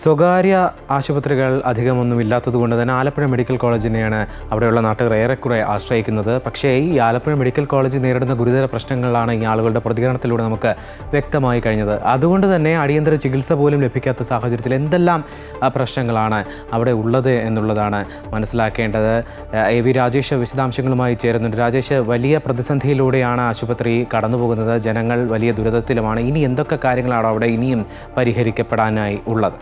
സ്വകാര്യ ആശുപത്രികൾ അധികമൊന്നും ഇല്ലാത്തതുകൊണ്ട് തന്നെ ആലപ്പുഴ മെഡിക്കൽ കോളേജിനെയാണ് അവിടെയുള്ള നാട്ടുകാർ ഏറെക്കുറെ ആശ്രയിക്കുന്നത്. പക്ഷേ ഈ ആലപ്പുഴ മെഡിക്കൽ കോളേജ് നേരിടുന്ന ഗുരുതര പ്രശ്നങ്ങളാണ് ഈ ആളുകളുടെ പ്രതികരണത്തിലൂടെ നമുക്ക് വ്യക്തമായി കഴിഞ്ഞത്. അതുകൊണ്ട് തന്നെ അടിയന്തര ചികിത്സ പോലും ലഭിക്കാത്ത സാഹചര്യത്തിൽ എന്തെല്ലാം പ്രശ്നങ്ങളാണ് അവിടെ ഉള്ളത് എന്നുള്ളതാണ് മനസ്സിലാക്കേണ്ടത്. എ വി രാജേഷ് വിശദാംശങ്ങളുമായി ചേരുന്നുണ്ട്. രാജേഷ് വലിയ പ്രതിസന്ധിയിലൂടെയാണ് ആശുപത്രി കടന്നുപോകുന്നത്. ജനങ്ങൾ വലിയ ദുരിതത്തിലുമാണ്. ഇനി എന്തൊക്കെ കാര്യങ്ങളാണ് അവിടെ ഇനിയും പരിഹരിക്കപ്പെടാനായി ഉള്ളത്?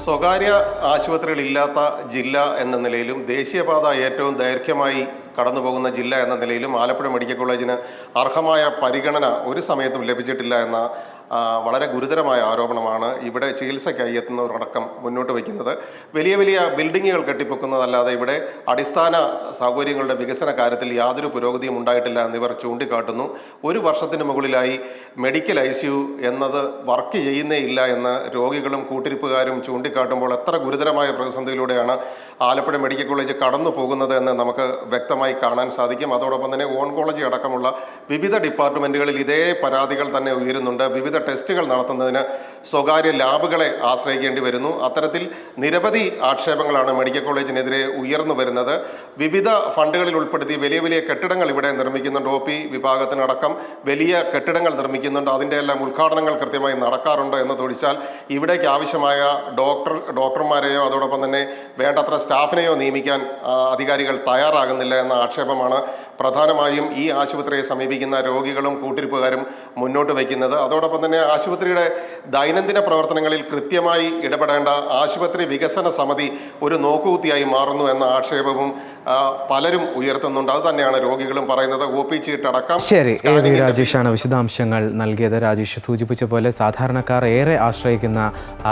സ്വകാര്യ ആശുപത്രികളില്ലാത്ത ജില്ല എന്ന നിലയിലും ദേശീയപാത ഏറ്റവും ദൈർഘ്യമായി കടന്നുപോകുന്ന ജില്ല എന്ന നിലയിലും ആലപ്പുഴ മെഡിക്കൽ കോളേജിന് അർഹമായ പരിഗണന ഒരു സമയത്തും ലഭിച്ചിട്ടില്ല എന്ന വളരെ ഗുരുതരമായ ആരോപണമാണ് ഇവിടെ ചികിത്സയ്ക്കായി എത്തുന്നവരടക്കം മുന്നോട്ട് വയ്ക്കുന്നത്. വലിയ വലിയ ബിൽഡിങ്ങുകൾ കെട്ടിപ്പൊക്കുന്നതല്ലാതെ ഇവിടെ അടിസ്ഥാന സൗകര്യങ്ങളുടെ വികസന കാര്യത്തിൽ യാതൊരു പുരോഗതിയും ഉണ്ടായിട്ടില്ല എന്നിവർ ചൂണ്ടിക്കാട്ടുന്നു. ഒരു വർഷത്തിന് മുകളിലായി മെഡിക്കൽ ഐ എന്നത് വർക്ക് ചെയ്യുന്നേ ഇല്ല എന്ന് രോഗികളും കൂട്ടിരിപ്പുകാരും ചൂണ്ടിക്കാട്ടുമ്പോൾ എത്ര ഗുരുതരമായ പ്രതിസന്ധിയിലൂടെയാണ് ആലപ്പുഴ മെഡിക്കൽ കോളേജ് കടന്നു പോകുന്നത് എന്ന് നമുക്ക് വ്യക്തമായി കാണാൻ സാധിക്കും. അതോടൊപ്പം തന്നെ ഓൺകോളജി അടക്കമുള്ള വിവിധ ഡിപ്പാർട്ട്മെന്റുകളിൽ ഇതേ പരാതികൾ തന്നെ ഉയരുന്നുണ്ട്. വിവിധ ടെസ്റ്റുകൾ നടത്തുന്നതിന് സ്വകാര്യ ലാബുകളെ ആശ്രയിക്കേണ്ടി വരുന്നു. അത്തരത്തിൽ നിരവധി ആക്ഷേപങ്ങളാണ് മെഡിക്കൽ കോളേജിനെതിരെ ഉയർന്നു വരുന്നത്. വിവിധ ഫണ്ടുകളിൽ ഉൾപ്പെടുത്തി വലിയ വലിയ കെട്ടിടങ്ങൾ ഇവിടെ നിർമ്മിക്കുന്നുണ്ട്. ഒ പി വിഭാഗത്തിനടക്കം വലിയ കെട്ടിടങ്ങൾ നിർമ്മിക്കുന്നുണ്ട്. അതിന്റെ എല്ലാം ഉദ്ഘാടനങ്ങൾ കൃത്യമായി നടക്കാറുണ്ടോ എന്ന് ചോദിച്ചാൽ ഇവിടേക്ക് ആവശ്യമായ ഡോക്ടർ ഡോക്ടർമാരെയോ അതോടൊപ്പം തന്നെ വേണ്ടത്ര സ്റ്റാഫിനെയോ നിയമിക്കാൻ അധികാരികൾ തയ്യാറാകുന്നില്ല എന്ന ആക്ഷേപമാണ് പ്രധാനമായും ഈ ആശുപത്രിയെ സമീപിക്കുന്ന രോഗികളും കൂട്ടിരിപ്പുകാരും മുന്നോട്ട് വയ്ക്കുന്നത്. അതോടൊപ്പം തന്നെ ആശുപത്രിയുടെ ദൈനംദിന പ്രവർത്തനങ്ങളിൽ കൃത്യമായി ഇടപെടേണ്ട ആശുപത്രി വികസന സമിതി ഒരു നോക്കുകുത്തിയായി മാറുന്നു എന്ന ആക്ഷേപവും പലരും ഉയർത്തുന്നുണ്ട്. അത് തന്നെയാണ് രോഗികളും പറയുന്നത്. ഒ പി ചീട്ടടക്കം ശരി രാജേഷാണ് വിശദാംശങ്ങൾ നൽകിയത്. രാജേഷ് സൂചിപ്പിച്ച പോലെ സാധാരണക്കാർ ഏറെ ആശ്രയിക്കുന്ന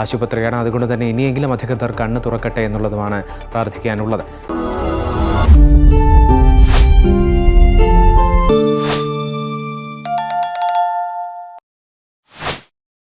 ആശുപത്രിയാണ്. അതുകൊണ്ട് തന്നെ ഇനിയെങ്കിലും അധികൃതർ കണ്ണ് തുറക്കട്ടെ എന്നുള്ളതുമാണ് പ്രാർത്ഥിക്കാനുള്ളത്.